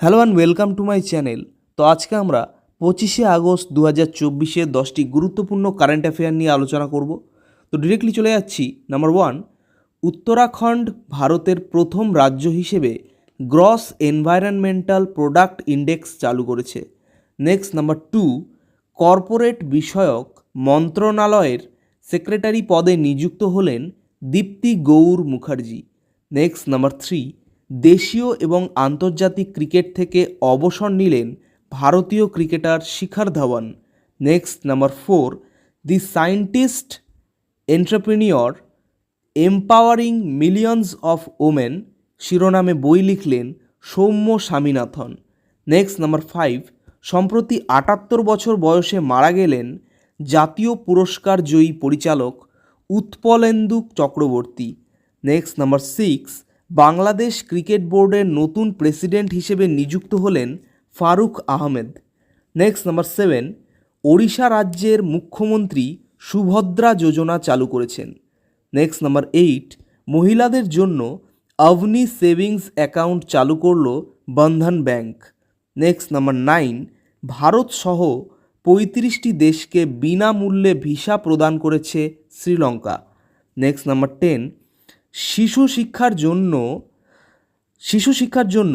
Hello and welcome to my channel তো আজকে আমরা পঁচিশে আগস্ট দু হাজার চব্বিশে দশটি গুরুত্বপূর্ণ কারেন্ট অ্যাফেয়ার নিয়ে আলোচনা করব। তো ডিরেক্টলি চলে যাচ্ছি। নাম্বার ওয়ান উত্তরাখণ্ড ভারতের প্রথম রাজ্য হিসেবে গ্রস এনভায়রনমেন্টাল প্রোডাক্ট ইন্ডেক্স চালু করেছে। নেক্সট নাম্বার টু কর্পোরেট বিষয়ক মন্ত্রণালয়ের সেক্রেটারি পদে নিযুক্ত হলেন Deepti Gour Mukherjee. Next number three দেশীয় এবং আন্তর্জাতিক ক্রিকেট থেকে অবসর নিলেন ভারতীয় cricketer Shikhar Dhawan. Next, number four, the scientist entrepreneur, empowering millions of women, শিরোনামে বই লিখলেন Soumya Swaminathan. Next, number five, সম্প্রতি আটাত্তর বছর বয়সে মারা গেলেন জাতীয় পুরস্কার জয়ী পরিচালক Utpalendu Chakraborty. Next, number six Bangladesh cricket বোর্ডের নতুন প্রেসিডেন্ট হিসেবে নিযুক্ত হলেন Farooq Ahmed. Next number seven, Odisha রাজ্যের মুখ্যমন্ত্রী সুভদ্রা যোজনা চালু করেছেন। নেক্সট নাম্বার এইট, মহিলাদের জন্য অভনি সেভিংস অ্যাকাউন্ট চালু করল Bandhan bank. Next number nine, Bharat সহ পঁয়ত্রিশটি দেশকে বিনামূল্যে ভিসা প্রদান করেছে শ্রীলঙ্কা। নেক্সট নাম্বার টেন শিশু শিক্ষার জন্য, শিশু শিক্ষার জন্য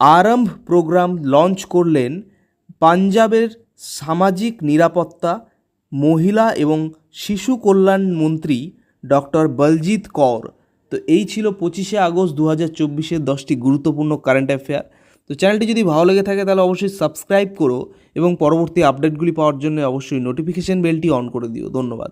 আরম্ভ প্রোগ্রাম লঞ্চ করলেন পাঞ্জাবের সামাজিক নিরাপত্তা, মহিলা এবং শিশু কল্যাণ মন্ত্রী ডক্টর বলজিৎ কৌর। তো এই ছিল পঁচিশে আগস্ট দু হাজার চব্বিশের দশটি গুরুত্বপূর্ণ কারেন্ট অ্যাফেয়ার তো চ্যানেলটি যদি ভালো লেগে থাকে তাহলে অবশ্যই সাবস্ক্রাইব করো এবং পরবর্তী আপডেটগুলি পাওয়ার জন্য অবশ্যই নোটিফিকেশন বেলটি অন করে দিও। ধন্যবাদ।